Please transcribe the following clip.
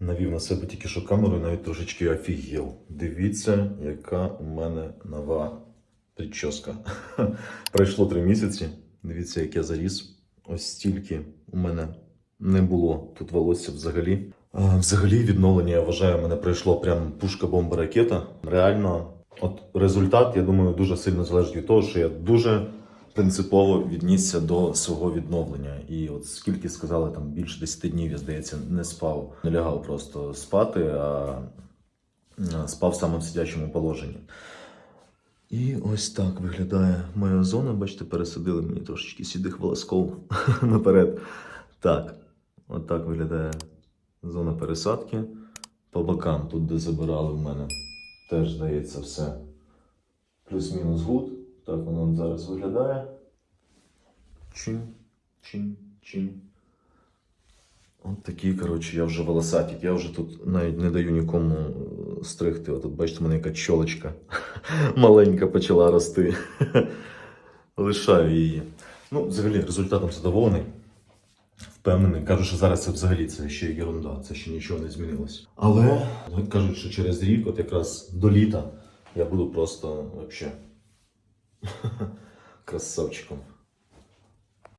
Навів на себе тільки що камеру і навіть трошечки офігел. Дивіться, яка у мене нова прическа. Пройшло три місяці. Дивіться, як я заріс. Ось стільки у мене не було тут волосся взагалі. Взагалі, відновлення, я вважаю, мене пройшло прям пушка-бомба ракета. Реально, от результат, я думаю, дуже сильно залежить від того, що я дуже принципово віднісся до свого відновлення. І от скільки сказали, там більше 10 днів, я здається, не спав, не лягав просто спати, а спав саме в сидячому положенні. І ось так виглядає моя зона. Бачите, пересадили мені трошечки сідих волосков наперед. Так, от так виглядає зона пересадки. По бокам, тут, де забирали в мене, теж здається все плюс-мінус гуд. Так воно зараз виглядає. Чин, чин, чин. От такі, коротше, я вже волосатик. Я вже тут навіть не даю нікому е, стригти. От бачите, в мене яка чолочка маленька почала рости. Лишаю її. Ну, взагалі, результатом задоволений. Впевнений, кажу, що зараз це взагалі це ще ерунда, це ще нічого не змінилось. Але ну, кажуть, що через рік, от якраз до літа, я буду просто вообще красавчиком.